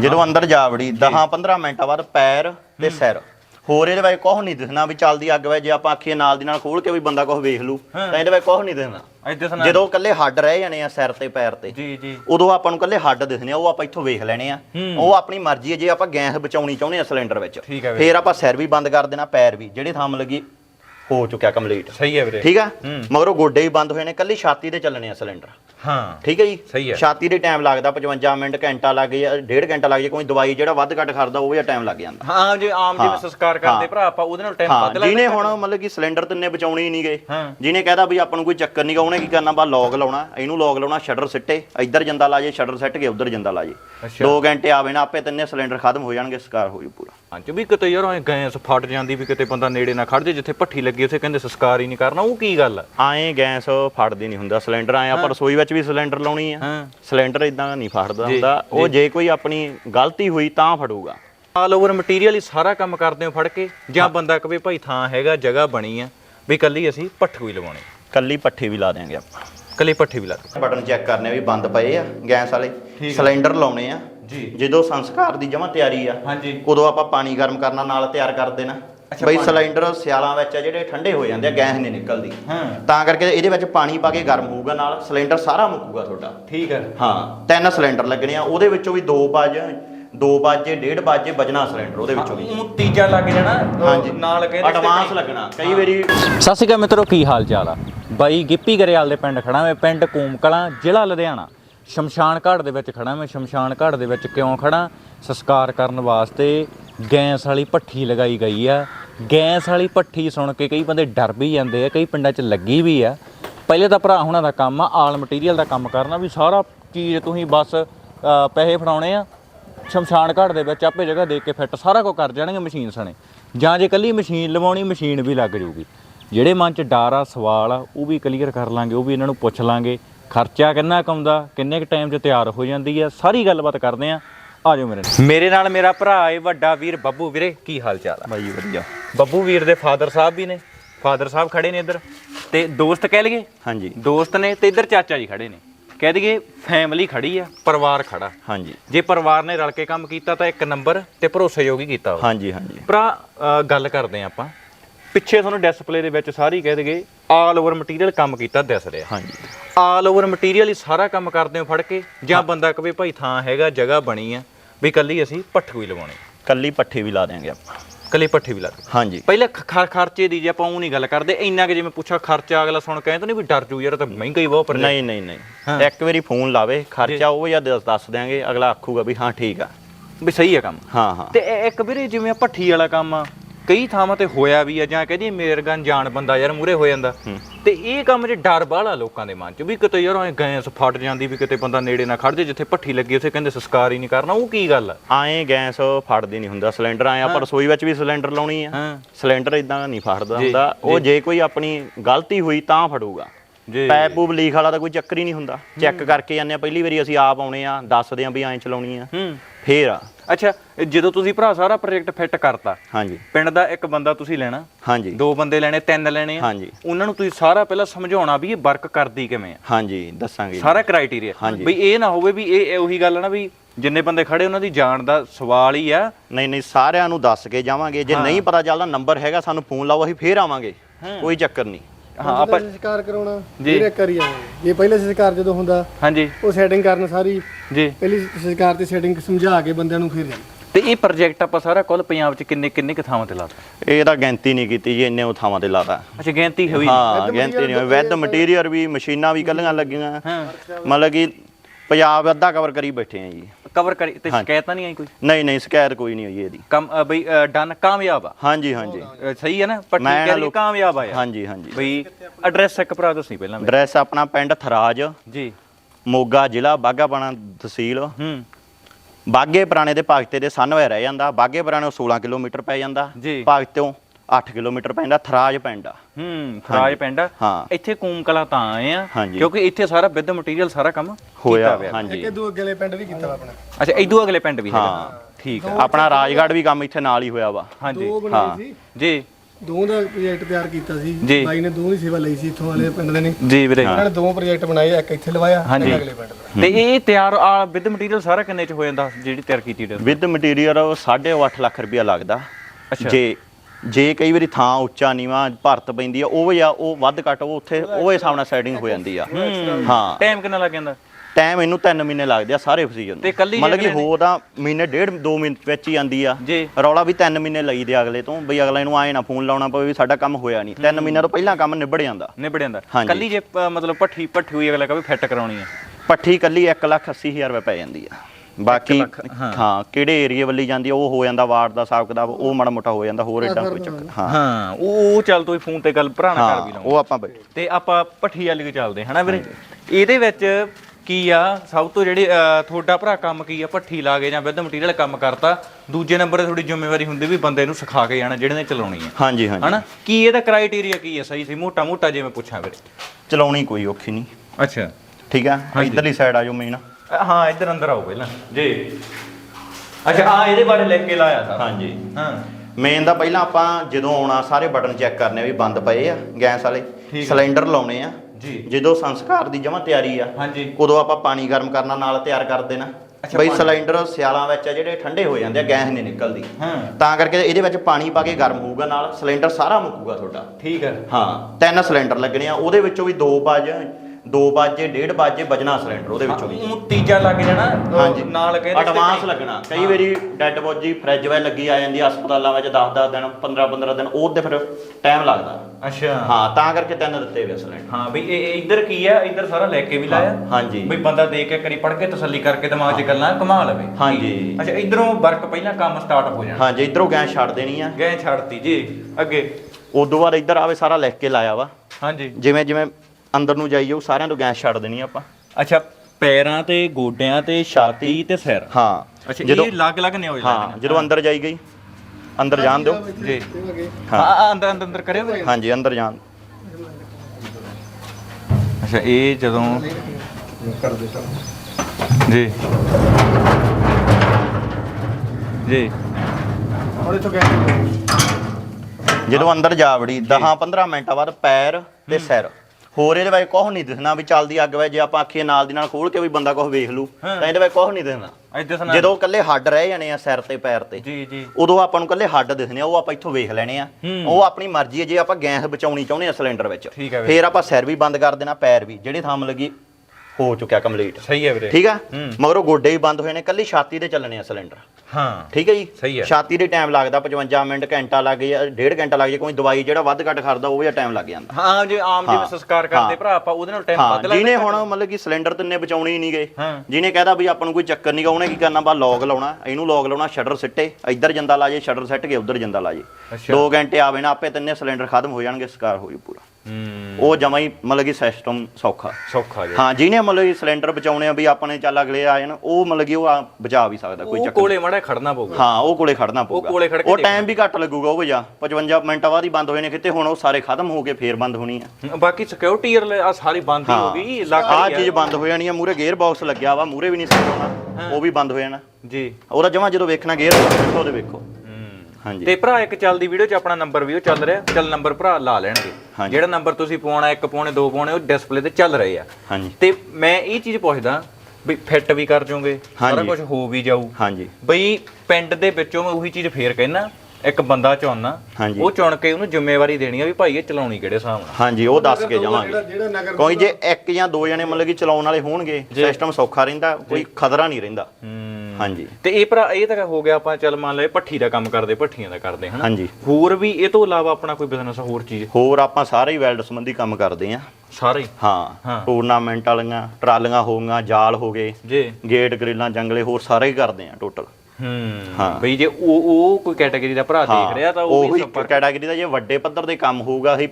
ਜਦੋਂ ਅੰਦਰ ਜਾ। ਵੜੀ 10 15 ਮਿੰਟਾਂ ਬਾਅਦ ਪੈਰ ਤੇ ਸਿਰ। ਹੋਰ ਇਹਦੇ ਵਿੱਚ ਕੁਝ ਨਹੀਂ ਦਿਖਣਾ ਵੀ ਚੱਲਦੀ ਅੱਗ ਵਿੱਚ ਜੇ ਆਪਾਂ ਆਖੀਏ ਨਾਲ ਦੀ ਨਾਲ ਖੋਲ ਕੇ ਵੀ ਬੰਦਾ ਕੁਝ ਵੇਖ ਲੂ ਤਾਂ ਇਹਦੇ ਵਿੱਚ ਕੁਝ ਨਹੀਂ ਦਿਖਣਾ ਇੱਥੇ ਸੁਣਾ ਜਦੋਂ ਕੱਲੇ ਹੱਡ ਰਹਿ ਜਾਣੇ ਆ ਸਿਰ ਤੇ ਪੈਰ ਤੇ ਜੀ ਜੀ। ਉਦੋਂ ਆਪਾਂ ਨੂੰ ਕੱਲੇ ਹੱਡ ਦਿਖਣੇ ਆ ਉਹ ਆਪਾਂ ਇੱਥੋਂ ਵੇਖ ਲੈਣੇ ਆ। ਉਹ ਆਪਣੀ ਮਰਜ਼ੀ ਹੈ ਜੇ ਆਪਾਂ ਗੈਸ ਬਚਾਉਣੀ ਚਾਹੁੰਦੇ ਆ ਸਿਲੰਡਰ ਵਿੱਚ। ਫੇਰ ਆਪਾਂ ਸਿਰ ਵੀ ਬੰਦ ਕਰ ਦੇਣਾ ਪੈਰ ਵੀ ਜਿਹੜੇ ਥੰਮ ਲੱਗੀ ਹੋ ਚੁੱਕਿਆ ਕੰਪਲੀਟ ਸਹੀ ਹੈ ਵੀਰੇ। ਠੀਕ ਆ। ਮਗਰੋਂ ਗੋਡੇ ਵੀ ਬੰਦ ਹੋਏ ਨੇ ਕੱਲੀ ਛਾਤੀ ਤੇ ਚੱਲਣੇ ਆ ਸਿਲੰਡਰ। ਹਾਂ ਠੀਕ ਹੈ ਜੀ ਸਹੀ ਹੈ। ਛਾਤੀ ਦੇ ਟਾਈਮ ਲੱਗਦਾ 55 ਮਿੰਟ ਘੰਟਾ ਲੱਗ ਗਿਆ ਡੇਢ ਘੰਟਾ ਲੱਗ ਜਾ ਕੋਈ ਦਵਾਈ ਜਿਹੜਾ ਵੱਧ ਘੱਟ ਖਰਦਾ ਉਹ ਵੀ ਟਾਈਮ ਲੱਗ ਜਾਂਦਾ ਹਾਂ ਜੇ ਆਮ ਜਿਵੇਂ ਸੰਸਕਾਰ ਕਰਦੇ। ਭਰਾ ਆਪਾਂ ਉਹਦੇ ਨਾਲ ਟਾਈਮ ਵੱਧ ਲੱਗਦਾ ਜਿਹਨੇ ਹੁਣ ਮਤਲਬ ਕਿ ਸਿਲੰਡਰ ਤਿੰਨੇ ਬਚਾਉਣੇ ਹੀ ਨਹੀਂ ਗਏ। ਜਿਹਨੇ ਕਹਿਦਾ ਵੀ ਆਪਾਂ ਨੂੰ ਕੋਈ ਚੱਕਰ ਨਹੀਂ ਗਾ ਉਹਨੇ ਕੀ ਕਰਨਾ ਬਾ ਲੌਗ ਲਾਉਣਾ ਇਹਨੂੰ ਲੌਗ ਲਾਉਣਾ ਸ਼ਟਰ ਸਿੱਟੇ ਇੱਧਰ ਜੰਦਾ ਲਾ ਜੇ ਸ਼ਟਰ ਸਿੱਟ ਕੇ ਉੱਧਰ ਜੰਦਾ ਲਾ ਜੇ ਅੱਛਾ। 2 ਘੰਟੇ ਆਵੇ ਨਾ ਆਪੇ ਤਿੰਨੇ ਸਿਲੰਡਰ ਖਤਮ ਹੋ ਜਾਣਗੇ ਸਕਾਰ ਹੋ ਜੂ ਪੂਰਾ ਹਾਂ ਚ ਵੀ ਕਿਤੇ ਯਾਰ ਐ ਗੈਸ ਫਟ ਜਾਂਦੀ ਵੀ ਕਿਤੇ ਬੰਦਾ ਨੇੜੇ ਨਾ ਖੜ ਜੇ ਜਿੱਥੇ ਭੱਠੀ ਲੱਗੀ ਉੱਥੇ ਕਹਿੰਦੇ ਸੰਸਕਾਰ ਹੀ ਨਹੀਂ ਕਰਨਾ ਉਹ ਕੀ ਗੱਲ ਆ? ਆਏ ਗੈਸ ਫੜਦੀ ਨਹੀਂ ਹੁੰਦਾ ਸਿਲੰਡਰ ਆਏ ਆਪਾਂ ਰਸੋਈ ਵਿੱਚ ਵੀ ਸਿਲੰਡਰ ਲਾਉਣੀ ਆ। ਹਾਂ। ਸਿਲੰਡਰ ਇਦਾਂ ਨਹੀਂ ਫੜਦਾ ਹੁੰਦਾ ਉਹ ਜੇ। ਕੋਈ ਆਪਣੀ ਗਲਤੀ ਹੋਈ ਤਾਂ ਫੜੂਗਾ। ਆਲ ਓਵਰ ਮਟੀਰੀਅਲ ਹੀ ਸਾਰਾ ਕੰਮ ਕਰਦੇ ਹੋ ਫੜ ਕੇ ਜਾਂ ਬੰਦਾ ਕਵੇ ਭਾਈ ਥਾਂ ਹੈਗਾ ਜਗ੍ਹਾ ਬਣੀ ਆ ਵੀ ਕੱਲੀ ਅਸੀਂ ਭੱਠੂ ਹੀ ਲਵਾਉਣੀ। ਕੱਲੀ ਪੱਠੀ ਵੀ ਲਾ ਦਿਆਂਗੇ ਆਪਾਂ। ਕੱਲੀ ਭੱਠੀ ਵੀ ਲਾ ਦਿਓ। ਬਟਨ ਚੈੱਕ ਕਰਨੇ ਵੀ ਬੰਦ ਪਏ ਆ ਗੈਸ ਵਾਲੇ। ਸਿਲੰਡਰ ਲਾਉਣੇ ਆ। ਜੀ। ਜਦੋਂ ਸੰਸਕਾਰ ਦੀ ਜਮਾ ਤਿਆਰੀ ਆ ਹਾਂਜੀ। ਉਦੋਂ ਆਪਾਂ ਪਾਣੀ ਗਰਮ ਕਰਨਾ ਨਾਲ ਤਿਆਰ ਕਰ ਦੇਣਾ। ਬਈ। ਸਿਲੰਡਰ ਸਿਆਲਾਂ ਵਿੱਚ ਆ ਜਿਹੜੇ ਠੰਡੇ ਹੋ ਜਾਂਦੇ ਆ ਗੈਸ ਨਹੀਂ ਨਿਕਲਦੀ। ਹਾਂ। ਤਾਂ ਕਰਕੇ ਇਹਦੇ ਵਿੱਚ ਪਾਣੀ ਪਾ ਕੇ ਗਰਮ ਹੋਊਗਾ ਨਾਲ ਸਿਲੰਡਰ ਸਾਰਾ ਮੁੱਕੂਗਾ ਤੁਹਾਡਾ। ਠੀਕ ਹੈ ਹਾਂ ਤਿੰਨ ਸਿਲੰਡਰ ਲੱਗਣੇ ਆ ਉਹਦੇ ਵਿੱਚੋਂ ਵੀ 2 ਬਾਜ 2 ਬਾਜੇ 1.5 ਬਾਜੇ ਵੱਜਣਾ ਸਿਲੰਡਰ ਉਹਦੇ ਵਿੱਚੋਂ ਵੀ। ਉਹ ਤੀਜਾ ਲੱਗ ਜਾਣਾ ਹਾਂਜੀ। ਨਾਲ ਕਹਿੰਦੇ ਐਡਵਾਂਸ ਲੱਗਣਾ ਕਈ ਵਾਰੀ ਸਤਿ ਸ਼੍ਰੀ ਅਕਾਲ ਮਿੱਤਰੋ ਕੀ ਹਾਲ ਚਾਲ ਆ? ਬਾਈ ਗਿੱਪੀ ਗਰੇਵਾਲ ਦੇ ਪਿੰਡ ਖੜਾ ਮੈਂ ਪਿੰਡ ਕੂਮਕਲਾਂ ਜ਼ਿਲ੍ਹਾ ਲੁਧਿਆਣਾ। ਸ਼ਮਸ਼ਾਨ ਘਾਟ ਦੇ ਵਿੱਚ ਖੜਾ ਮੈਂ ਸ਼ਮਸ਼ਾਨ ਘਾਟ ਦੇ ਵਿੱਚ ਕਿਉਂ ਖੜਾ? ਸੰਸਕਾਰ ਕਰਨ ਵਾਸਤੇ ਗੈਸ ਵਾਲੀ ਭੱਠੀ ਲਗਾਈ ਗਈ ਆ। ਗੈਸ ਵਾਲੀ ਭੱਠੀ ਸੁਣ ਕੇ ਕਈ ਬੰਦੇ ਡਰ ਵੀ ਜਾਂਦੇ ਆ ਕਈ ਪਿੰਡਾਂ 'ਚ ਲੱਗੀ ਵੀ ਆ। ਪਹਿਲੇ ਤਾਂ ਭਰਾ ਹੁਣਾਂ ਦਾ ਕੰਮ ਆ ਆਲ ਮਟੀਰੀਅਲ ਦਾ ਕੰਮ ਕਰਨਾ ਵੀ ਸਾਰਾ ਚੀਜ਼ ਤੁਸੀਂ ਬਸ ਪੈਸੇ ਫੜਾਉਣੇ ਆ। ਸ਼ਮਸ਼ਾਨ ਘਾਟ ਦੇ ਵਿੱਚ ਆਪੇ ਜਗ੍ਹਾ ਦੇ ਕੇ ਫਿੱਟ ਸਾਰਾ ਕੁਝ ਕਰ ਜਾਣਗੇ ਮਸ਼ੀਨ ਸਣੇ। ਜਾਂ ਜੇ ਕੱਲੀ ਮਸ਼ੀਨ ਲਵਾਉਣੀ ਮਸ਼ੀਨ ਵੀ ਲੱਗ ਜਾਊਗੀ। ਜਿਹੜੇ ਮਨ 'ਚ ਡਰ ਆ ਸਵਾਲ ਆ ਉਹ ਵੀ ਕਲੀਅਰ ਕਰ ਲਾਂਗੇ ਉਹ ਵੀ ਇਹਨਾਂ ਨੂੰ ਪੁੱਛ ਲਾਂਗੇ। ਖਰਚਾ ਕਿੰਨਾ ਕੁ ਆਉਂਦਾ ਕਿੰਨੇ ਕੁ ਟਾਈਮ 'ਚ ਤਿਆਰ ਹੋ ਜਾਂਦੀ ਆ ਸਾਰੀ ਗੱਲਬਾਤ ਕਰਦੇ ਆ। ਆ ਜਾਓ ਮੇਰੇ ਨਾਲ। ਮੇਰੇ ਨਾਲ ਮੇਰਾ ਭਰਾ ਏ ਵੱਡਾ ਵੀਰ ਬੱਬੂ ਵੀਰੇ ਕੀ ਹਾਲ ਚਾਲ ਆ? ਬਾਈ ਵਧੀਆ। ਬੱਬੂ ਵੀਰ ਦੇ ਫਾਦਰ ਸਾਹਿਬ ਵੀ ਨੇ। ਫਾਦਰ ਸਾਹਿਬ ਖੜੇ ਨੇ ਇੱਧਰ। ਤੇ ਦੋਸਤ ਕਹਿ ਲਈਏ? ਹਾਂਜੀ। ਦੋਸਤ ਨੇ ਤੇ ਇੱਧਰ ਚਾਚਾ ਜੀ ਖੜੇ ਨੇ। ਕਹਿ ਦਈਏ ਫੈਮਿਲੀ ਖੜੀ ਆ। ਪਰਿਵਾਰ ਖੜਾ। ਹਾਂਜੀ। ਜੇ ਪਰਿਵਾਰ ਨੇ ਰਲ ਕੇ ਕੰਮ ਕੀਤਾ ਤਾਂ ਇੱਕ ਨੰਬਰ ਤੇ ਭਰੋਸੇਯੋਗ ਹੀ ਕੀਤਾ ਹੋਵੇ। ਹਾਂਜੀ ਹਾਂਜੀ। ਭਰਾ ਅ, ਗੱਲ ਕਰਦੇ ਹਾਂ ਆਪਾਂ। ਪਿੱਛੇ ਤੁਹਾਨੂੰ ਡਿਸਪਲੇ ਦੇ ਵਿੱਚ ਸਾਰੀ ਕਹਿ ਦਈਏ ਆਲ ਓਵਰ ਮਟੀਰੀਅਲ ਕੰਮ ਕੀਤਾ ਦਿਸ ਰਿਹਾ। ਹਾਂਜੀ। ਆਲ ਓਵਰ ਮਟੀਰੀਅਲ ਹੀ ਸਾਰਾ ਕੰਮ ਕਰਦੇ ਹੋ ਫੜ ਕੇ ਜਾਂ ਬੰਦਾ ਕਵੇ ਭਾਈ ਥਾਂ ਹੈਗਾ ਜਗ੍ਹਾ ਬਣੀ ਆ ਵੀ ਕੱਲੀ ਅਸੀਂ ਭੱਠੂ ਹੀ ਲਵਾਉਣੀ। ਕੱਲੀ ਪੱਠੀ ਵੀ ਲਾ ਦਿਆਂਗੇ ਆਪਾਂ। ਕੱਲੀ ਭੱਠੀ ਵੀ ਲਾ ਦਿਓ। ਹਾਂਜੀ। ਪਹਿਲੇ ਖ- ਖਰਚੇ ਦੀ ਜੇ ਆਪਾਂ ਉਹ ਨਹੀਂ ਗੱਲ ਕਰਦੇ ਇੰਨਾ ਕਿ ਜਿਵੇਂ ਪੁੱਛਾ ਖਰਚਾ ਅਗਲਾ ਸੁਣ ਕੇ ਤਾਂ ਨਹੀਂ ਵੀ ਡਰ ਜੂ ਯਾਰ ਇਹ ਤਾਂ ਮਹਿੰਗਾ ਹੀ ਬਹੁਤ ਪਰ ਨਹੀਂ ਨਹੀਂ ਨਹੀਂ। ਇੱਕ ਵਾਰੀ ਫੋਨ ਲਾਵੇ ਖਰਚਾ ਉਹ ਜਾਂ ਦੱਸ ਦੱਸ ਦਿਆਂਗੇ ਅਗਲਾ ਆਖੂਗਾ ਵੀ ਹਾਂ ਠੀਕ ਆ। ਵੀ ਸਹੀ ਹੈ ਕੰਮ। ਹਾਂ ਹਾਂ। ਤੇ ਇਹ ਇੱਕ ਵੀਰੇ ਜਿਵੇਂ ਆਹ ਭੱਠੀ ਵਾਲਾ ਕੰਮ ਆ ਕਈ ਥਾਵਾਂ ਤੇ ਹੋਇਆ ਵੀ ਆ ਜਾਂ ਕਹਦੀ ਮੇਰਗਨ ਜਾਣ ਬੰਦਾ ਯਾਰ ਮੂਰੇ ਹੋ ਜਾਂਦਾ। ਤੇ ਇਹ ਕੰਮ 'ਚ ਡਰ ਬਾਹਲਾ ਲੋਕਾਂ ਦੇ ਮਨ 'ਚ ਵੀ ਕਿਤੇ ਯਾਰ ਐ ਗੈਸ ਫਟ ਜਾਂਦੀ ਵੀ ਕਿਤੇ ਬੰਦਾ ਨੇੜੇ ਨਾ ਖੜ ਜੇ ਜਿੱਥੇ ਭੱਠੀ ਲੱਗੀ ਉੱਥੇ ਕਹਿੰਦੇ ਸੰਸਕਾਰ ਹੀ ਨਹੀਂ ਕਰਨਾ ਉਹ ਕੀ ਗੱਲ ਆ? ਆਏ ਗੈਸ ਨਹੀਂ ਹੁੰਦਾ ਸਿਲੰਡਰ ਆਏ ਆਪਾਂ ਰਸੋਈ ਵਿੱਚ ਵੀ ਸਿਲੰਡਰ ਲਾਉਣੀ ਆ। ਸਿਲੰਡਰ ਇਦਾਂ ਨਹੀਂ ਫੜਦਾ ਹੁੰਦਾ ਉਹ ਜੇ। ਕੋਈ ਆਪਣੀ ਗਲਤੀ ਹੋਈ ਤਾਂ ਫੜੂਗਾ। ਜੀ। ਪੈਪ ਪੂਪ ਲੀਕ ਵਾਲਾ ਤਾਂ ਕੋਈ ਚੱਕਰ ਹੀ ਨਹੀਂ ਹੁੰਦਾ। ਚੈੱਕ ਕਰਕੇ ਜਾਂਦੇ ਆ ਪਹਿਲੀ ਵਾਰੀ ਅਸੀਂ ਆਪ ਆਉਣੇ ਆ ਦੱਸਦੇ ਆ ਵੀ ਐਂ ਚਲਾਉਣੀ ਆ। ਹੂੰ। ਫੇਰ ਆ ਅੱਛਾ ਇਹ ਜਦੋਂ ਤੁਸੀਂ ਭਰਾ ਸਾਰਾ ਪ੍ਰੋਜੈਕਟ ਫਿੱਟ ਕਰਤਾ ਹਾਂਜੀ। ਪਿੰਡ ਦਾ ਇੱਕ ਬੰਦਾ ਤੁਸੀਂ ਲੈਣਾ ਹਾਂਜੀ। ਦੋ ਬੰਦੇ ਲੈਣੇ ਤਿੰਨ ਲੈਣੇ ਆ। ਹਾਂਜੀ। ਉਹਨਾਂ ਨੂੰ ਤੁਸੀਂ ਸਾਰਾ ਪਹਿਲਾਂ ਸਮਝਾਉਣਾ ਵੀ ਇਹ ਵਰਕ ਕਰਦੀ ਕਿਵੇਂ ਆ। ਹਾਂਜੀ ਦੱਸਾਂਗੇ ਸਾਰਾ ਕ੍ਰਾਈਟੇਰੀਆ ਹਾਂਜੀ। ਵੀ ਇਹ ਨਾ ਹੋਵੇ ਵੀ ਇਹ ਇਹ ਉਹੀ ਗੱਲ ਆ ਨਾ ਵੀ ਜਿੰਨੇ ਬੰਦੇ ਖੜੇ ਉਹਨਾਂ ਦੀ ਜਾਣ ਦਾ ਸਵਾਲ ਹੀ ਆ। ਨਹੀਂ ਨਹੀਂ ਸਾਰਿਆਂ ਨੂੰ ਦੱਸ ਕੇ ਜਾਵਾਂਗੇ। ਜੇ ਨਹੀਂ ਪਤਾ ਚੱਲਦਾ ਨੰਬਰ ਹੈਗਾ ਸਾਨੂੰ ਫੋਨ ਲਾਓ ਅਸੀਂ ਫੇਰ ਆਵਾਂਗੇ। ਕੋਈ ਚੱਕਰ ਨਹੀਂ। ਹਾਂ ਆਪਾਂ ਸੰਸਕਾਰ ਕਰਾਉਣਾ ਜੀ। ਫਿਰ ਕਰੀ ਜਾਵਾਂਗੇ ਜੇ ਪਹਿਲੇ ਸੰਸਕਾਰ ਜਦੋਂ ਹੁੰਦਾ ਹਾਂਜੀ। ਉਹ ਸੈਟਿੰਗ ਕਰਨ ਸਾਰੀ ਜੀ। ਪਹਿਲੀ ਸੰਸਕਾਰ ਤੇ ਸੈਟਿੰਗ ਸਮਝਾ ਕੇ ਬੰਦਿਆਂ ਨੂੰ ਫਿਰ ਜਾਂਦੇ ਤੇ ਇਹ ਪ੍ਰੋਜੈਕਟ ਆਪਾਂ ਸਾਰਾ ਕੁੱਲ ਪੰਜਾਬ 'ਚ ਕਿੰਨੇ ਕਿੰਨੇ ਕੁ ਥਾਵਾਂ ਤੇ ਲਾਤਾ? ਇਹ ਤਾਂ ਗਿਣਤੀ ਨਹੀਂ ਕੀਤੀ ਜੀ ਇੰਨੇ ਉਹ ਥਾਵਾਂ ਤੇ ਲਾਤਾ। ਅੱਛਾ ਗਿਣਤੀ ਹੋਈ। ਹਾਂ ਗਿਣਤੀ ਨਹੀਂ ਵੈਦ ਮਟੀਰੀਅਲ ਵੀ ਮਸ਼ੀਨਾਂ ਵੀ ਕੱਲੀਆਂ ਲੱਗੀਆਂ। ਹਾਂ। ਮਤਲਬ ਕਿ ਪੰਜਾਬ ਅੱਧਾ ਕਵਰ ਕਰੀ ਬੈਠੇ ਆ ਜੀ। ਕਵਰ ਕਰੀ ਤੇ ਸ਼ਿਕਾਇਤ ਤਾਂ ਨਹੀਂ ਆਈ ਕੋਈ? ਨਹੀਂ ਨਹੀਂ ਸ਼ਿਕਾਇਤ ਕੋਈ ਨਹੀਂ ਹੋਈ ਇਹਦੀ। ਕੰਮ ਅ, ਬਈ ਡਨ ਕਾਮਯਾਬ ਆ? ਹਾਂਜੀ ਹਾਂਜੀ। ਅ, ਸਹੀ ਹੈ ਨਾ? ਪਰ ਮੈਂ ਠੀਕ ਨਾ ਹੈ ਲੋਕ- ਕਾਮਯਾਬ ਆ ਯਾਰ ਹਾਂਜੀ ਹਾਂਜੀ। ਬਈ ਐਡਰੈਸ ਇੱਕ ਭਰਾ ਦੱਸੀ ਪਹਿਲਾਂ ਮੇਰਾ। ਐਡਰੈਸ ਆਪਣਾ ਪਿੰਡ ਥਰਾਜ। ਜੀ। ਮੋਗਾ ਜ਼ਿਲ੍ਹਾ ਬਾਘਾਪਾਣਾ ਤਹਿਸੀਲ। ਹੂੰ। ਬਾਗੇ ਪੁਰਾਣੇ ਦੇ ਭਗਤੇ ਦੇ ਸੰਨਵੇ ਰਹਿ ਜਾਂਦਾ। ਬਾਗੇ ਪੁਰਾਣੇ 16 ਕਿਲੋਮੀਟਰ ਪੈ ਜਾਂਦਾ। ਜੀ। ਭਗਤੋਂ 8 ਕਿਲੋਮੀਟਰ ਪੈਂਦਾ ਥਰਾਜ ਪਿੰਡ ਆ। ਹੂੰ ਥਰਾਜ ਪਿੰਡ ਹਾਂ। ਇੱਥੇ ਕੂਮ ਕਲਾ ਤਾਂ ਆਏ ਆ ਹਾਂਜੀ। ਕਿਉਂਕਿ ਇੱਥੇ ਸਾਰਾ ਵਿਦ ਮਟੀਰੀਅਲ ਸਾਰਾ ਕੰਮ ਹੋਇਆ ਕੀਤਾ ਹੋਇਆ। ਹਾਂਜੀ। ਇੱਕ ਦੋ ਅਗਲੇ ਪਿੰਡ ਵੀ ਕੀਤਾ ਵਾ ਆਪਣਾ। ਅੱਛਾ ਇਦੋਂ ਅਗਲੇ ਪਿੰਡ ਵੀ ਹੈਗਾ। ਹਾਂ। ਠੀਕ ਆ। ਆਪਣਾ ਰਾਜਗੜ੍ਹ ਵੀ ਕੰਮ ਇੱਥੇ ਨਾਲ ਹੀ ਹੋਇਆ ਵਾ। ਹਾਂਜੀ। ਦੋ ਹਾਂ। ਸੀ। ਜੀ। ਦੋ ਦਾ ਪ੍ਰੋਜੈਕਟ ਤਿਆਰ ਕੀਤਾ ਸੀ। ਬਾਈ ਨੇ ਦੋ ਦੀ ਸੇਵਾ ਲਈ ਸੀ ਇੱਥੋਂ ਵਾਲੇ ਪਿੰਡ ਦੇ ਨੇ। ਜੀ ਵੀਰੇ। ਉਹਨਾਂ ਨੇ ਦੋ ਪ੍ਰੋਜੈਕਟ ਬਣਾਏ ਇੱਕ ਇੱਥੇ ਲਵਾਇਆ ਹਾਂਜੀ। ਇੱਕ ਅਗਲੇ ਪਿੰਡ ਦਾ। ਤੇ ਇਹ ਤਿਆਰ ਆ ਵਿਦ ਮਟੀਰੀਅਲ ਸਾਰਾ ਕਿੰਨੇ ਚ ਹੋ ਜਾਂਦਾ ਜਿਹੜੀ ਤਿਆਰ ਕੀਤੀ ਵਿਦ ਮਟੀਰੀਅਲ 8.5 ਲੱਖ ਰੁਪਇਆ ਲੱਗਦਾ। ਅੱਛਾ। ਜੇ ਜੇ ਕਈ ਵਾਰੀ ਥਾਂ ਉੱਚਾ ਨੀਵਾ ਭਰਤ ਪੈਂਦੀ ਆ ਉਹ ਜਾਂ ਉਹ ਵੱਧ ਘੱਟ ਉਹ ਉੱਥੇ ਉਹ ਹਿਸਾਬ ਨਾਲ ਸੈਟਿੰਗ ਹੋ ਜਾਂਦੀ ਆ। ਹਾਂ ਟਾਈਮ ਕਿੰਨਾ ਲੱਗ ਜਾਂਦਾ? ਟਾਈਮ ਇਹਨੂੰ 3 ਮਹੀਨੇ ਲੱਗਦੇ ਆ ਸਾਰੇ ਸੀਜ਼ਨ ਤੇ ਮਤਲਬ ਕਿ ਹੋਰ ਤਾਂ ਮਹੀਨੇ ਡੇਢ 2 ਮਹੀਨੇ ਵਿੱਚ ਹੀ ਆਂਦੀ ਆ। ਰੌਲਾ ਵੀ 3 ਮਹੀਨੇ ਲਈਦੇ ਅਗਲੇ ਤੋਂ ਬਈ ਅਗਲੇ ਨੂੰ ਆਏ ਨਾ ਫੋਨ ਲਾਉਣਾ ਪਵੇ ਵੀ ਸਾਡਾ ਕੰਮ ਹੋਇਆ ਨਹੀਂ। 3 ਮਹੀਨਿਆਂ ਤੋਂ ਪਹਿਲਾਂ ਕੰਮ ਨਿਬੜ ਜਾਂਦਾ। ਨਿਬੜ ਜਾਂਦਾ। ਕੱਲੀ ਜੇ ਮਤਲਬ ਪੱਠੀ ਪੱਠੀ ਹੋਈ ਅਗਲਾ ਕਹੇ ਫਿੱਟ ਕਰਾਉਣੀ ਹੈ ਪੱਠੀ ਕੱਲੀ 1 ਲੱਖ 80 ਹਜ਼ਾਰ ਰੁਪਏ ਪੈ ਜਾਂਦੀ ਆ। ਬਾਕੀ ਹਾਂ। ਕਿਹੜੇ ਏਰੀਆ ਵੱਲੀ ਜਾਂਦੀ ਆ ਉਹ ਹੋ ਜਾਂਦਾ ਵਾਰਡ ਦਾ ਹਿਸਾਬ ਕਿਤਾਬ ਉਹ ਮਾੜਾ ਮੋਟਾ ਹੋ ਜਾਂਦਾ ਹੋਰ ਏਡਾ ਕੋਈ ਚੱਕਰ ਹਾਂ। ਹਾਂ ਉਹ ਉਹ ਚੱਲ ਤੂੰ ਫੋਨ ਤੇ ਗੱਲ ਭਰਾਣਾ ਕਰ ਵੀ ਹਾਂ ਉਹ ਆਪਾਂ ਬਈ ਤੇ ਆਪਾਂ ਪੱਠੀ ਵਾਲੀ ਕੋ ਚੱਲਦੇ ਹਨਾ ਵੀਰੇ? ਇਹਦੇ ਵਿੱਚ ਕੀ ਆ ਸਭ ਤੋਂ ਜਿਹੜੀ ਤੁਹਾਡਾ ਭਰਾ ਕੰਮ ਕੀ ਆ? ਪੱਠੀ ਲਾ ਕੇ ਜਾਂ ਵਿਦ ਮਟੀਰੀਅਲ ਕੰਮ ਕਰਤਾ ਦੂਜੇ ਨੰਬਰ ਤੇ ਥੋੜੀ ਜ਼ਿੰਮੇਵਾਰੀ ਹੁੰਦੀ ਵੀ ਬੰਦੇ ਨੂੰ ਸਿਖਾ ਕੇ ਜਾਣਾ ਜਿਹੜੇ ਨੇ ਚਲਾਉਣੀ ਹੈ ਹਾਂਜੀ ਹਾਂਜੀ। ਹਨਾ? ਕੀ ਇਹਦਾ ਕ੍ਰਾਈਟੇਰੀਆ ਕੀ ਹੈ ਸਹੀ ਸੀ ਮੋਟਾ ਮੋਟਾ ਜੇ ਮੈਂ ਪੁੱਛਾਂ ਵੀਰੇ? ਚਲਾਉਣੀ ਕੋਈ ਔਖੀ ਨਹੀਂ। ਅੱਛਾ। ਠੀਕ ਆ? ਇਧਰਲੀ ਸਾਈਡ ਆ ਜੋ ਮੇਨ ਹਾਂ ਇੱਧਰ ਅੰਦਰ ਆਓ ਪਹਿਲਾਂ। ਜੀ। ਅੱਛਾ ਆ ਇਹਦੇ ਬਾਰੇ ਲਿਖ ਕੇ ਲਾਇਆ ਸਰ। ਹਾਂਜੀ। ਹਾਂ। ਮੇਨ ਦਾ ਪਹਿਲਾਂ ਆਪਾਂ ਜਦੋਂ ਆਉਣਾ ਸਾਰੇ ਬਟਨ ਚੈੱਕ ਕਰਨੇ ਵੀ ਬੰਦ ਪਏ ਆ ਗੈਸ ਵਾਲੇ। ਸਿਲੰਡਰ ਲਾਉਣੇ ਆ। ਜੀ। ਜਦੋਂ ਸੰਸਕਾਰ ਦੀ ਜਮਾ ਤਿਆਰੀ ਆ ਹਾਂਜੀ। ਉਦੋਂ ਆਪਾਂ ਪਾਣੀ ਗਰਮ ਕਰਨਾ ਨਾਲ ਤਿਆਰ ਕਰ ਦੇਣਾ। ਬਈ ਸਿਲੰਡਰ ਸਿਆਲਾਂ ਵਿੱਚ ਆ ਜਿਹੜੇ ਠੰਡੇ ਹੋ ਜਾਂਦੇ ਆ ਗੈਸ ਨਹੀਂ ਨਿਕਲਦੀ। ਹਾਂ। ਤਾਂ ਕਰਕੇ ਇਹਦੇ ਵਿੱਚ ਪਾਣੀ ਪਾ ਕੇ ਗਰਮ ਹੋਊਗਾ ਨਾਲ ਸਿਲੰਡਰ ਸਾਰਾ ਮੁੱਕੂਗਾ ਤੁਹਾਡਾ। ਠੀਕ ਹੈ ਹਾਂ ਤਿੰਨ ਸਿਲੰਡਰ ਲੱਗਣੇ ਆ ਉਹਦੇ ਵਿੱਚੋਂ ਵੀ ਦੋ ਪਾ 2 ਵਜੇ 1.5 ਵਜੇ ਵੱਜਣਾ ਸਿਲੰਡਰ ਉਹਦੇ ਵਿੱਚੋਂ ਵੀ। ਤੀਜਾ ਲੱਗ ਜਾਣਾ ਨਾਲ ਲੱਗੇ ਐਡਵਾਂਸ ਲੱਗਣਾ। ਕਈ ਵਾਰੀ ਡੈੱਡ ਬੋਡੀ ਫ੍ਰਿਜ ਵਿੱਚ ਲੱਗੀ ਆ ਜਾਂਦੀ ਹਸਪਤਾਲਾਂ ਵਿੱਚ 10-10 ਦਿਨ 15-15 ਦਿਨ ਉਹ ਫਿਰ ਟਾਈਮ ਲੱਗਦਾ। ਅੱਛਾ। ਹਾਂ ਤਾਂ ਕਰਕੇ ਤਿੰਨ ਦਿੱਤੇ ਵੇ ਸਿਲੰਡਰ ਹਾਂ ਵੀ ਇਹ ਇੱਧਰ ਕੀ ਆ? ਇੱਧਰ ਸਾਰਾ ਲੈ ਕੇ ਵੀ ਲਾਇਆ। ਹਾਂਜੀ। ਵੀ ਬੰਦਾ ਦੇ ਕੇ ਕਰੀ ਪੜ ਕੇ ਤਸੱਲੀ ਕਰਕੇ ਦਿਮਾਗ 'ਚ ਗੱਲਾਂ ਕਮਾ ਲਵੇ। ਹਾਂਜੀ। ਅੱਛਾ ਇਧਰੋਂ ਵਰਕ ਪਹਿਲਾਂ ਕੰਮ ਸਟਾਰਟ ਹੋ ਜਾਣਾ। ਹਾਂਜੀ ਇਧਰੋਂ ਗੈਸ ਛੱਡ ਦੇਣੀ ਆ। ਗੈਸ ਛੱਡਤੀ ਜੀ ਅੱਗੇ। ਉਦੋਂ ਬਾਅਦ ਇੱਧਰ ਆਵੇ ਸਾਰਾ ਲਿਖ ਕੇ ਲਾਇਆ ਵਾ। ਹਾਂਜੀ। ਜਿਵੇਂ ਜਿਵੇਂ ਅੰਦਰ ਨੂੰ ਜਾਈ ਜਾਊ ਸਾਰਿਆਂ ਤੋਂ ਗੈਸ ਛੱਡ ਦੇਣੀ ਆਪਾਂ। ਅੱਛਾ ਪੈਰਾਂ ਤੇ ਗੋਡਿਆਂ ਤੇ ਛਾਤੀ ਤੇ ਸਿਰ? ਹਾਂ। ਅੱਛਾ ਜਦੋਂ ਇਹ ਲੱਗ ਲੱਗ ਨੇ ਹੋ ਹਾਂ ਜਦੋਂ ਅੰਦਰ ਜਾਈ ਗਈ ਅੰਦਰ ਜਾਣ ਦਿਓ। ਜੀ। ਹਾਂ। ਹਾਂ ਅੰਦਰ ਅੰਦਰ ਅੰਦਰ ਕਰਿਓ। ਵੀਰੇ ਹਾਂਜੀ ਅੰਦਰ ਜਾਣ। ਅੱਛਾ ਇਹ ਜਦੋਂ ਜੀ। ਜੀ। ਹੁਣ ਇੱਥੋਂ ਗਏ ਜਦੋਂ ਅੰਦਰ ਜਾ ਵੜੀ 10 15 ਮਿੰਟਾਂ ਬਾਅਦ ਪੈਰ ਤੇ ਸਿਰ। ਹੋਰ ਇਹਦੇ ਵਿੱਚ ਕੁਝ ਨਹੀਂ ਦਿਖਣਾ ਵੀ ਚੱਲਦੀ ਅੱਗ ਵਿੱਚ ਜੇ ਆਪਾਂ ਆਖੀਏ ਨਾਲ ਦੀ ਨਾਲ ਖੋਲ ਕੇ ਵੀ ਬੰਦਾ ਕੁਝ ਵੇਖ ਲੂ ਤਾਂ ਇਹਦੇ ਵਿੱਚ ਕੁਝ ਨਹੀਂ ਦਿਖਣਾ ਇੱਧਰ ਸੁਣਾ ਜਦੋਂ ਕੱਲੇ ਹੱਡ ਰਹਿ ਜਾਣੇ ਆ ਸਿਰ ਤੇ ਪੈਰ ਤੇ ਜੀ ਜੀ। ਉਦੋਂ ਆਪਾਂ ਨੂੰ ਕੱਲੇ ਹੱਡ ਦਿਖਣੇ ਆ ਉਹ ਆਪਾਂ ਇੱਥੋਂ ਵੇਖ ਲੈਣੇ ਆ। ਉਹ ਆਪਣੀ ਮਰਜ਼ੀ ਹੈ ਜੇ ਆਪਾਂ ਗੈਸ ਬਚਾਉਣੀ ਚਾਹੁੰਦੇ ਆ ਸਿਲੰਡਰ ਵਿੱਚ ਠੀਕ ਹੈ ਵੀਰੇ। ਫੇਰ ਆਪਾਂ ਸਿਰ ਵੀ ਬੰਦ ਕਰ ਦੇਣਾ ਪੈਰ ਵੀ ਜਿਹੜੀ ਥਾਂ ਲੱਗੀ ਹੋ ਚੁੱਕਿਆ ਕੰਪਲੀਟ ਸਹੀ ਹੈ ਵੀਰੇ। ਠੀਕ ਆ। ਮਗਰੋਂ ਗੋਡੇ ਵੀ ਬੰਦ ਹੋਏ ਨੇ ਕੱਲੀ ਛਾਤੀ ਤੇ ਚੱਲਣੇ ਆ ਸਿਲੰਡਰ। ਹਾਂ ਠੀਕ ਹੈ ਜੀ ਸਹੀ ਹੈ। ਛਾਤੀ ਦੇ ਟਾਈਮ ਲੱਗਦਾ 55 ਮਿੰਟ ਘੰਟਾ ਲੱਗ ਗਿਆ ਡੇਢ ਘੰਟਾ ਲੱਗ ਜਾ ਕੋਈ ਦਵਾਈ ਜਿਹੜਾ ਵੱਧ ਘੱਟ ਖਰਦਾ ਉਹ ਵੀ ਟਾਈਮ ਲੱਗ ਜਾਂਦਾ ਹਾਂ ਜੇ ਆਮ ਜਿਵੇਂ ਸੰਸਕਾਰ ਕਰਦੇ। ਭਰਾ ਆਪਾਂ ਉਹਦੇ ਨਾਲ ਟਾਈਮ ਵੱਧ ਲੱਗਦਾ ਜਿਹਨੇ ਹੁਣ ਮਤਲਬ ਕਿ ਸਿਲੰਡਰ ਤਿੰਨੇ ਬਚਾਉਣੇ ਹੀ ਨਹੀਂ ਗਏ। ਜਿਹਨੇ ਕਹਿਦਾ ਵੀ ਆਪਾਂ ਨੂੰ ਕੋਈ ਚੱਕਰ ਨਹੀਂ ਗਾ ਉਹਨੇ ਕੀ ਕਰਨਾ ਬਾ ਲੌਗ ਲਾਉਣਾ ਇਹਨੂੰ ਲੌਗ ਲਾਉਣਾ ਸ਼ਟਰ ਸਿੱਟੇ ਇੱਧਰ ਜੰਦਾ ਲਾ ਜੇ ਸ਼ਟਰ ਸਿੱਟ ਕੇ ਉੱਧਰ ਜੰਦਾ ਲਾ ਜੇ ਅੱਛਾ। 2 ਘੰਟੇ ਆਵੇ ਨਾ ਆਪੇ ਤਿੰਨੇ ਸਿਲੰਡਰ ਖਤਮ ਹੋ ਜਾਣਗੇ ਸਕਾਰ ਹੋ ਜੂ ਪੂਰਾ ਉਹ ਜਮਾ ਹੀ ਮਤਲਬ ਕਿ ਸਿਸਟਮ ਸੌਖਾ। ਸੌਖਾ ਜੇ। ਹਾਂ ਜਿਹਨੇ ਮਤਲਬ ਕਿ ਸਿਲੰਡਰ ਬਚਾਉਣੇ ਆ ਵੀ ਆਪਣੇ ਚੱਲ ਅਗਲੇ ਆ ਜਾਣ ਉਹ ਮਤਲਬ ਕਿ ਉਹ ਆ ਬਚਾ ਵੀ ਸਕਦਾ ਕੋਈ ਉਹ ਚੱਕਰ ਕੋਲੇ ਮੜਾ ਖੜਨਾ ਪਊਗਾ। ਹਾਂ ਉਹ ਕੋਲੇ ਖੜਨਾ ਪਊਗਾ। ਕੋਲੇ ਖੜ ਕੇ ਉਹ ਟਾਈਮ ਵੀ ਘੱਟ ਲੱਗੂਗਾ ਉਹ ਜਾ। 55 ਮਿੰਟਾਂ ਬਾਅਦ ਹੀ ਬੰਦ ਹੋਏ ਨੇ ਕਿਤੇ ਹੁਣ ਉਹ ਸਾਰੇ ਖਤਮ ਹੋ ਕੇ ਫੇਰ ਬੰਦ ਹੋਣੀ ਆ। ਬਾਕੀ ਸਿਕਿਉਰਿਟੀ ਆ ਸਾਰੀ ਬੰਦ ਹੀ ਹੋ ਗਈ ਲੱਗ ਆ ਚੀਜ਼ ਬੰਦ ਹੋ ਜਾਣੀ ਆ ਮੂਰੇ ਗੇਅਰ ਬਾਕਸ ਲੱਗਿਆ ਵਾ ਮੂਰੇ ਵੀ ਨਹੀਂ ਸੈੱਟ ਹੋਣਾ ਉਹ ਵੀ ਬੰਦ ਹੋ ਜਾਣਾ। ਜੀ। ਉਹਦਾ ਜਮਾ ਜਦੋਂ ਵੇਖਣਾ ਗੇਅਰ ਬਾਕਸ ਉਹਦੇ ਵੇਖੋ। ਹਾਂਜੀ। ਤੇ ਭਰਾ ਇੱਕ ਚੱਲਦੀ ਵੀਡੀਓ 'ਚ ਆਪਣਾ ਨੰਬਰ ਵੀ ਉਹ ਚੱਲ ਰਿਹਾ। ਚੱਲ ਨੰਬਰ ਭਰਾ ਲਾ ਲੈਣਗੇ। ਜਿਹੜਾ ਨੰਬਰ ਤੁਸੀਂ ਪਾਉਣਾ ਇੱਕ ਪਾਉਣੇ ਦੋ ਪਾਉਣੇ ਉਹ ਡਿਸਪਲੇ ਤੇ ਚੱਲ ਰਹੇ ਆ। ਹਾਂਜੀ। ਤੇ ਮੈਂ ਇਹ ਚੀਜ਼ ਪੁੱਛਦਾ ਵੀ ਫਿੱਟ ਵੀ ਕਰ ਜਾਓਗੇ ਸਾਰਾ। ਕੁਝ ਹੋ ਵੀ ਜਾਊ। ਹਾਂਜੀ। ਬਈ ਪਿੰਡ ਦੇ ਵਿੱਚੋਂ ਮੈਂ ਉਹੀ ਚੀਜ਼ ਫੇਰ ਕਹਿਣਾ ਇੱਕ ਬੰਦਾ ਚੁਣਨਾ। ਉਹ ਚੁਣ ਕੇ ਉਹਨੂੰ ਜ਼ਿੰਮੇਵਾਰੀ ਦੇਣੀ ਆ ਵੀ ਭਾਈ ਇਹ ਚਲਾਉਣੀ ਕਿਹੜੇ ਹਿਸਾਬ ਨਾਲ। ਹਾਂਜੀ ਉਹ ਦੱਸ ਕੇ ਜਾਵਾਂਗੇ। ਕੋਈ ਜੇ ਇੱਕ ਜਾਂ ਦੋ ਜਣੇ ਮਤਲਬ ਕਿ ਚਲਾਉਣ ਵਾਲੇ ਹੋਣਗੇ ਸਿਸਟਮ ਸੌਖਾ ਰਹਿੰਦਾ ਕੋਈ ਖਤਰਾ ਨਹੀਂ ਰਹਿੰਦਾ। ਹੂੰ। ਹਾਂਜੀ। ਤੇ ਇਹ ਭਰਾ ਇਹ ਤਾਂ ਹੋ ਗਿਆ ਆਪਾਂ ਚੱਲ ਮੰਨ ਲਏ ਭੱਠੀ ਦਾ ਕੰਮ ਕਰਦੇ ਭੱਠੀਆਂ ਦਾ ਕਰਦੇ ਹਨਾ? ਹਾਂਜੀ। ਹੋਰ ਵੀ ਇਹ ਤੋਂ ਇਲਾਵਾ ਆਪਣਾ ਕੋਈ ਬਿਜ਼ਨਸ ਹੋਰ ਚੀਜ਼? ਹੋਰ ਆਪਾਂ ਸਾਰੇ ਹੀ ਵੈਲਡ ਸੰਬੰਧੀ ਕੰਮ ਕਰਦੇ ਆ ਸਾਰੇ ਹੀ? ਟੂਰਨਾਮੈਂਟ ਵਾਲੀਆਂ ਟਰਾਲੀਆਂ ਹੋ ਗਈਆਂ ਜਾਲ ਹੋ ਗਏ ਜੀ। ਗੇਟ ਗ੍ਰਿਲਾਂ ਜੰਗਲੇ ਹੋਰ ਸਾਰੇ ਹੀ ਕਰਦੇ ਆ ਟੋਟਲ ਹੂੰ। ਬਈ ਜੇ ਉਹ ਉਹ ਕੋਈ ਕੈਟਾਗਰੀ ਦਾ ਭਰਾ ਦੇਖ ਰਿਹਾ ਤਾਂ ਉਹ ਵੀ ਸੰਪਰਕ ਕੈਟਾਗਰੀ ਦਾ ਜੇ ਵੱਡੇ ਪੱਧਰ ਦੇ ਕੰਮ ਹੋਊਗਾ ਅਸੀਂ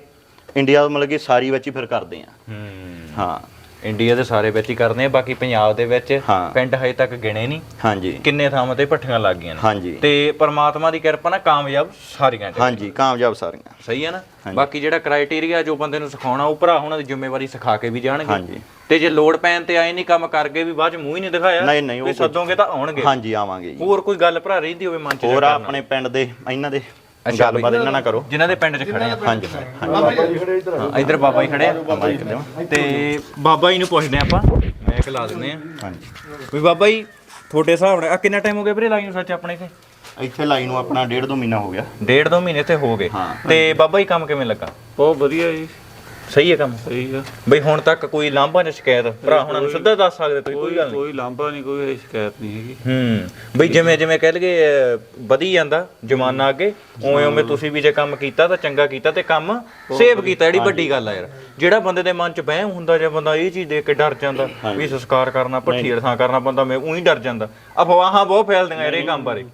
ਇੰਡੀਆ ਮਤਲਬ ਕਿ ਸਾਰੀ ਵਿੱਚ ਹੀ ਫਿਰ ਕਰਦੇ ਆ ਹੂੰ। ਹਾਂ। ਇੰਡੀਆ ਦੇ ਸਾਰੇ ਵਿੱਚ ਹੀ ਕਰਦੇ ਆ ਬਾਕੀ ਪੰਜਾਬ ਦੇ ਵਿੱਚ ਹਾਂ। ਪਿੰਡ ਹਜੇ ਤੱਕ ਗਿਣੇ ਨਹੀਂ। ਹਾਂਜੀ। ਕਿੰਨੇ ਥਾਵਾਂ ਤੇ ਭੱਠੀਆਂ ਲੱਗ ਗਈਆਂ ਨੇ। ਹਾਂਜੀ। ਤੇ ਪਰਮਾਤਮਾ ਦੀ ਕਿਰਪਾ ਨਾਲ ਕਾਮਯਾਬ ਸਾਰੀਆਂ ਚ ਹਾਂਜੀ ਕਾਮਯਾਬ ਸਾਰੀਆਂ। ਸਹੀ ਹੈ ਨਾ? ਬਾਕੀ ਜਿਹੜਾ ਕ੍ਰਾਈਟੇਰੀਆ ਜੋ ਬੰਦੇ ਨੂੰ ਸਿਖਾਉਣਾ ਉਹ ਭਰਾ ਉਹਨਾਂ ਦੀ ਜ਼ਿੰਮੇਵਾਰੀ ਸਿਖਾ ਕੇ ਵੀ ਜਾਣਗੇ। ਹਾਂਜੀ। ਤੇ ਜੇ ਲੋੜ ਪੈਣ ਤੇ ਆਏ ਨਹੀਂ ਕੰਮ ਕਰਕੇ ਵੀ ਬਾਅਦ ਚ ਮੂੰਹ ਹੀ ਨਹੀਂ ਦਿਖਾਇਆ ਨਹੀਂ, ਨਹੀਂ, ਉਹ ਵੀ ਕੁਛ- ਸੱਦੋਗੇ ਤਾਂ ਆਉਣਗੇ। ਹਾਂਜੀ ਆਵਾਂਗੇ ਜੀ। ਹੋਰ ਕੋਈ ਗੱਲ ਭਰਾ ਰਹਿੰਦੀ ਹੋਵੇ ਮਨ ਚ ਹੋਰ ਜਾਂ ਆਪਣੇ ਪਿੰਡ ਦੇ ਇਹਨਾਂ ਦੇ ਗੱਲਬਾਤ ਇਹਨਾਂ ਨਾਲ ਕਰੋ। ਜਿਨ੍ਹਾਂ ਦੇ ਪਿੰਡ 'ਚ ਖੜੇ ਆ। ਹਾਂਜੀ ਹਾਂ, ਇੱਧਰ ਬਾਬਾ ਜੀ ਖੜੇ ਆ। ਤੇ ਬਾਬਾ ਜੀ ਨੂੰ ਪੁੱਛਦੇ ਆਪਾਂ। ਮੈਂ ਲਾ ਦਿੰਦੇ ਆ। ਹਾਂਜੀ। ਵੀ ਬਾਬਾ ਜੀ ਤੁਹਾਡੇ ਹਿਸਾਬ ਨਾਲ ਆ ਕਿੰਨਾ ਟਾਈਮ ਹੋ ਗਿਆ ਵੀਰੇ ਲਾਈ ਨੂੰ ਸੱਚ ਆਪਣੇ ਇੱਥੇ? ਇੱਥੇ ਲਾਈ ਨੂੰ ਆਪਣਾ ਡੇਢ ਦੋ ਮਹੀਨਾ ਹੋ ਗਿਆ। ਡੇਢ ਦੋ ਮਹੀਨੇ ਤੇ ਹੋ ਗਏ। ਤੇ ਬਾਬਾ ਜੀ ਕੰਮ ਕਿਵੇਂ ਲੱਗਾ? ਬਹੁਤ ਵਧੀਆ ਜੀ। ਸਹੀ ਹੈ ਕੰਮ? ਸਹੀ ਆ। ਬਈ ਹੁਣ ਤੱਕ ਕੋਈ ਲਾਂਭਾ ਜਾਂ ਸ਼ਿਕਾਇਤ? ਭਰਾ ਹੁਣਾਂ ਨੂੰ ਸਿੱਧਾ ਦੱਸ ਸਕਦੇ ਤੁਸੀਂ ਕੋਈ ਕੋਈ ਗੱਲ ਨਹੀਂ। ਕੋਈ ਲਾਂਭਾ ਨਹੀਂ ਕੋਈ ਸ਼ਿਕਾਇਤ ਨਹੀਂ ਹੈਗੀ। ਹੂੰ। ਬਈ ਜਿਵੇਂ ਜਿਵੇਂ ਕਹਿ ਅਹ, ਵਧੀ ਜਾਂਦਾ ਜਮਾਨਾ ਅੱਗੇ ਉਵੇਂ ਉਵੇਂ ਤੁਸੀਂ ਵੀ ਜੇ ਕੰਮ ਕੀਤਾ ਤਾਂ ਚੰਗਾ ਕੀਤਾ ਤੇ ਕੰਮ ਸੇਵ ਕੀਤਾ ਜਿਹੜੀ ਵੱਡੀ ਗੱਲ ਆ ਯਾਰ। ਜਿਹੜਾ ਬੰਦੇ ਦੇ ਮਨ 'ਚ ਵਹਿਮ ਹੁੰਦਾ ਜੇ ਬੰਦਾ ਇਹ ਚੀਜ਼ ਦੇਖ ਕੇ ਡਰ ਜਾਂਦਾ ਵੀ ਸੰਸਕਾਰ ਕਰਨਾ ਭੱਠੀ ਥਾਂ ਕਰਨਾ ਬੰਦਾ ਮੈਂ ਉਹੀ ਡਰ ਜਾਂਦਾ। ਅਫਵਾਹਾਂ ਬਹੁਤ ਫੈਲਦੀਆਂ ਯਾਰ ਇਹ ਕੰਮ ਬਾਰੇ।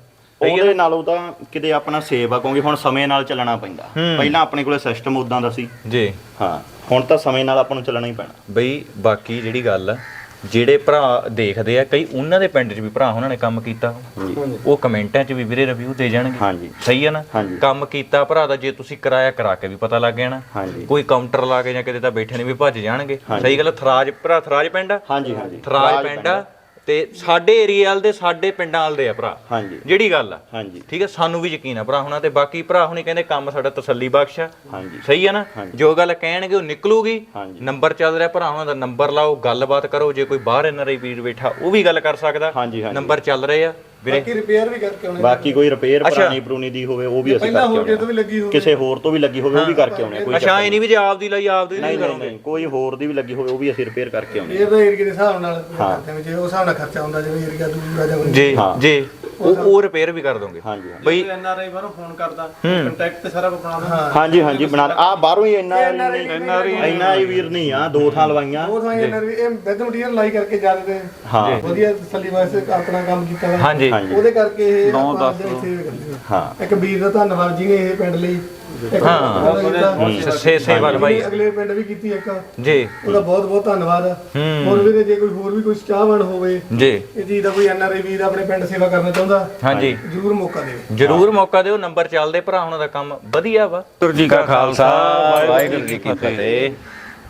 ਉਹਦੇ ਨਾਲੋਂ ਤਾਂ ਕਿਤੇ ਆਪਣਾ ਸੇਵ ਆ ਕਿਉਂਕਿ ਹੁਣ ਸਮੇਂ ਨਾਲ ਚੱਲਣਾ ਪੈਂਦਾ। ਪਹਿਲਾਂ ਆਪਣੇ ਕੋਲੇ ਸਿਸਟਮ ਉਦਾਂ ਦਾ ਸੀ। ਜੀ। ਹਾਂ ਹੁਣ ਤਾਂ ਸਮੇਂ ਨਾਲ ਆਪਾਂ ਨੂੰ ਚੱਲਣਾ ਹੀ ਪੈਣਾ। ਬਈ ਬਾਕੀ ਜਿਹੜੀ ਗੱਲ ਆ ਜਿਹੜੇ ਭਰਾ ਦੇਖਦੇ ਆ ਕਈ ਉਹਨਾਂ ਦੇ ਪਿੰਡ 'ਚ ਵੀ ਭਰਾ ਉਹਨਾਂ ਨੇ ਕੰਮ ਕੀਤਾ। ਉਹ ਕਮੈਂਟਾਂ 'ਚ ਵੀ ਵੀਰੇ ਰਿਵਿਊ ਦੇ ਜਾਣਗੇ। ਹਾਂਜੀ। ਸਹੀ ਹੈ ਨਾ। ਕੰਮ ਕੀਤਾ ਭਰਾ ਦਾ ਜੇ ਤੁਸੀਂ ਕਿਰਾਇਆ ਕਰਾ ਕੇ ਵੀ ਪਤਾ ਲੱਗ ਜਾਣਾ। ਕੋਈ ਕਾਊਂਟਰ ਲਾ ਕੇ ਜਾਂ ਕਿਤੇ ਤਾਂ ਬੈਠੇ ਨੇ ਵੀ ਭੱਜ ਜਾਣਗੇ। ਸਹੀ ਗੱਲ ਥਰਾਜ ਭਰਾ ਥਰਾਜ ਪਿੰਡ ਆ? ਹਾਂਜੀ ਹਾਂਜੀ। ਥਰਾਜ ਪਿੰਡ ਆ। ਤੇ ਸਾਡੇ ਏਰੀਆ ਵਾਲ ਦੇ ਸਾਡੇ ਪਿੰਡਾਂ ਵਾਲ ਦੇ ਆ ਭਰਾ। ਹਾਂਜੀ। ਜਿਹੜੀ ਗੱਲ ਆ। ਹਾਂਜੀ। ਠੀਕ ਹੈ ਸਾਨੂੰ ਵੀ ਯਕੀਨ ਆ ਭਰਾ ਹੁਣਾਂ ਤੇ ਬਾਕੀ ਭਰਾ ਹੁਣੀ ਕਹਿੰਦੇ ਕੰਮ ਸਾਡਾ ਤਸੱਲੀ ਬਖਸ਼ ਆ। ਹਾਂਜੀ। ਸਹੀ ਹੈ ਨਾ। ਜੋ ਗੱਲ ਕਹਿਣਗੇ ਉਹ ਨਿਕਲੂਗੀ। ਨੰਬਰ ਚੱਲ ਰਿਹਾ ਭਰਾ ਉਹਨਾਂ ਦਾ ਨੰਬਰ ਲਾਓ ਗੱਲਬਾਤ ਕਰੋ। ਜੇ ਕੋਈ ਬਾਹਰ ਐਨਆਰਆਈ ਵੀਰ ਬੈਠਾ ਉਹ ਵੀ ਗੱਲ ਕਰ ਸਕਦਾ। ਨੰਬਰ ਚੱਲ ਰਹੇ ਆ। ਵੀਰੇ ਬਾਕੀ ਰਿਪੇਅਰ ਵੀ ਕਰਕੇ ਆਉਣੇ ਬਾਕੀ ਕੋਈ ਰਿਪੇਅਰ। ਪੁਰਾਣੀ ਪਰੂਣੀ ਦੀ ਹੋਵੇ ਉਹ ਵੀ ਅਸੀਂ ਪਹਿਲਾਂ ਕਰਕੇ ਹੋਰ ਕਿਤੇ ਆਉਣੇ ਵੀ ਲੱਗੀ। ਹੋਵੇ। ਕਿਸੇ ਹੋਰ ਤੋਂ ਵੀ ਲੱਗੀ ਹੋਵੇ ਉਹ ਵੀ ਕਰਕੇ ਆਉਣੇ ਕੋਈ ਅੱਛਾ ਇਹ ਨਹੀਂ ਵੀ ਜੇ ਆਪਦੀ ਲਈ ਆਪਦੀ ਨਹੀਂ ਨਹੀਂ ਨਹੀਂ ਨਹੀਂ ਕੋਈ ਹੋਰ ਦੀ ਵੀ ਲੱਗੀ ਹੋਵੇ ਉਹ ਵੀ ਅਸੀਂ ਰਿਪੇਅਰ ਕਰਕੇ ਆਉਣੇ ਇਹ ਤਾਂ ਏਰੀਆ ਦੇ ਹਿਸਾਬ ਨਾਲ ਕਰਦੇ ਹਾਂ ਜੇ ਉਸ ਹਿਸਾਬ ਨਾਲ ਖਰਚਾ ਹੁੰਦਾ ਜਿਵੇਂ ਏਰੀਆ ਦੂਰ ਆ ਜਾਂ ਜੀ। ਜੀ। ਉਹ ਉਹ ਰਿਪੇਅਰ ਵੀ ਕਰ ਦੋਗੇ। ਹਾਂਜੀ। ਬਈ ਐਨ ਆਰ ਆਈ ਬਾਹਰੋਂ ਫੋਨ ਕਰਦਾ ਕੰਟੈਕਟ ਤੇ ਸਾਰਾ ਬਣਾ ਦਿੰਦਾ। ਹਾਂਜੀ ਹਾਂਜੀ ਬਣਾ ਆ ਬਾਹਰੋਂ ਹੀ ਇੰਨਾ ਇੰਨਾ ਹੀ ਵੀਰ ਨਹੀਂ ਆ ਦੋ ਥਾਂ ਲਵਾਈਆਂ। ਉਹ ਥਾਂ ਇਹਨਾਂ ਇਹ ਵਿਦ ਮਟੀਰੀਅਲ ਲਾਈ ਕਰਕੇ ਜ਼ਿਆਦਾ ਤੇ ਹਾਂ। ਵਧੀਆ ਤਸੱਲੀ ਵਾਸਤੇ ਆਪਣਾ ਕੰਮ ਕੀਤਾ ਹਾਂਜੀ। ਉਹਦੇ ਕਰਕੇ ਇਹ ਹਾਂ। ਇੱਕ ਵੀਰ ਦਾ ਧੰਨਵਾਦ ਜੀ ਨੇ ਇਹ ਪਿੰਡ ਲਈ। ਹਾਂ। ਸੇ ਸੇਵਾ ਬਾਈ ਅਗਲੇ ਪਿੰਡ ਵੀ ਕੀਤੀ ਇੱਕ ਜੀ। ਉਹਦਾ ਬਹੁਤ ਬਹੁਤ ਧੰਨਵਾਦ। ਹੋਰ ਵੀਰੇ ਜੇ ਕੋਈ ਹੋਰ ਵੀ ਕੋਈ ਚਾਹਵਾਨ ਹੋਵੇ ਜੀ। ਇਹ ਚੀਜ਼ ਦਾ ਕੋਈ ਐਨਆਰਆਈ ਵੀਰ ਆਪਣੇ ਪਿੰਡ ਸੇਵਾ ਕਰਨਾ ਚਾਹੁੰਦਾ ਹਾਂਜੀ। ਜ਼ਰੂਰ ਮੌਕਾ ਦਿਓ। ਜਰੂਰ ਮੌਕਾ ਦਿਓ ਨੰਬਰ ਚੱਲਦੇ ਭਰਾ ਉਹਨਾਂ ਦਾ ਕੰਮ ਵਧੀਆ ਵਾ। ਜੀ ਕਾ ਖਾਲਸਾ ਵਾਹਿਗੁਰੂ ਜੀ ਕੀ ਫਤਿਹ।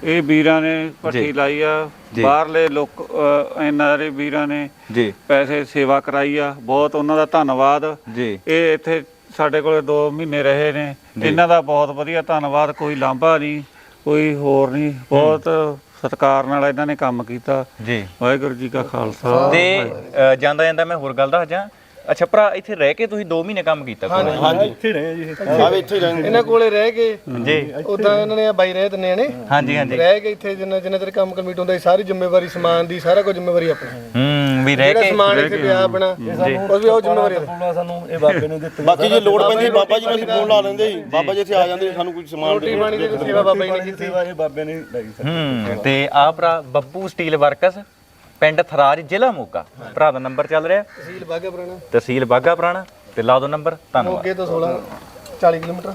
ਇਹ ਵੀਰਾਂ ਨੇ ਪੱਠੀ ਲਾਈ ਆ ਬਾਹਰਲੇ ਲੋਕ ਐਨਆਰਏ ਵੀਰਾਂ ਨੇ ਜੀ। ਪੈਸੇ ਸੇਵਾ ਕਰਾਈ ਆ ਬਹੁਤ ਉਹਨਾਂ ਦਾ ਧੰਨਵਾਦ। ਜੀ। ਇਹ ਇੱਥੇ ਸਾਡੇ ਕੋਲੇ 2 ਮਹੀਨੇ ਰਹੇ ਨੇ। ਇਹਨਾਂ ਦਾ ਬਹੁਤ ਵਧੀਆ ਧੰਨਵਾਦ ਕੋਈ ਲਾਂਭਾ ਨਹੀਂ ਕੋਈ ਹੋਰ ਨਹੀਂ। ਬਹੁਤ ਸਤਿਕਾਰ ਨਾਲ ਇਹਨਾਂ ਨੇ ਕੰਮ ਕੀਤਾ। ਜੀ। ਵਾਹਿਗੁਰੂ ਜੀ ਕਾ ਖਾਲਸਾ। ਤੇ ਅ, ਜਾਂਦਾ ਜਾਂਦਾ ਮੈਂ ਹੋਰ ਗੱਲ ਦੱਸ ਜਾਂ ਅੱਛਾ ਭਰਾ ਇੱਥੇ ਰਹਿ ਕੇ ਤੁਸੀਂ 2 ਮਹੀਨੇ ਕੰਮ ਕੀਤਾ ਕੋਲ? ਇਹਨਾਂ ਕੋਲੇ ਰਹਿ ਕੇ ਜੀ। ਉਦਾਂ ਇਹਨਾਂ ਨੇ ਆ ਬਾਈ ਰਹਿ ਦਿੰਨੇ ਨੇ। ਹਾਂਜੀ ਹਾਂਜੀ। ਰਹਿ ਕੇ ਇੱਥੇ ਜਿੰਨਾ ਜਿੰਨਾ ਚਿਰ ਕੰਮ ਕੰਪਲੀਟ ਹੁੰਦਾ ਸੀ, ਸਾਰੀ ਜ਼ਿੰਮੇਵਾਰੀ ਸਮਾਨ ਦੀ ਸਾਰਾ ਕੁਝ ਜ਼ਿੰਮੇਵਾਰੀ ਆਪਣੀ। ਹੂੰ। ਵੀ ਰਹਿ ਕੇ ਸਮਾਨ ਇੱਥੇ ਪਿਆ ਆਪਣਾ ਉਹ ਵੀ ਉਹ ਜ਼ਿੰਮੇਵਾਰੀ ਆਪਣੀ। ਬਾਕੀ ਜੇ ਲੋੜ ਪੈਂਦੀ ਬਾਬਾ ਜੀ ਨੂੰ ਅਸੀਂ ਫੋਨ ਲਾ ਲੈਂਦੇ ਸੀ ਬਾਬਾ ਜੀ ਇੱਥੇ ਆ ਜਾਂਦੇ ਸਾਨੂੰ ਕੋਈ ਸਮਾਨ ਰੋਟੀ ਪਾਣੀ ਦੀ ਸੇਵਾ ਬਾਬਾ ਜੀ ਨੇ ਕੀਤੀ ਹੂੰ ਤੇ ਆ ਭਰਾ ਬੱਬੂ ਸਟੀਲ ਵਰਕਸ ਪਿੰਡ ਥਰਾਜ ਜ਼ਿਲ੍ਹਾ ਮੋਗਾ। ਭਰਾ ਦਾ ਨੰਬਰ ਚੱਲ ਰਿਹਾ। ਤਹਿਸੀਲ ਬਾਗਾ ਪੁਰਾਣਾ। ਤਹਿਸੀਲ ਬਾਗਾ ਪੁਰਾਣਾ ਤੇ ਲਾ ਦੋ ਨੰਬਰ ਧੰਨਵਾਦ। ਮੋਗੇ ਤੋਂ 16 40 ਕਿਲੋਮੀਟਰ।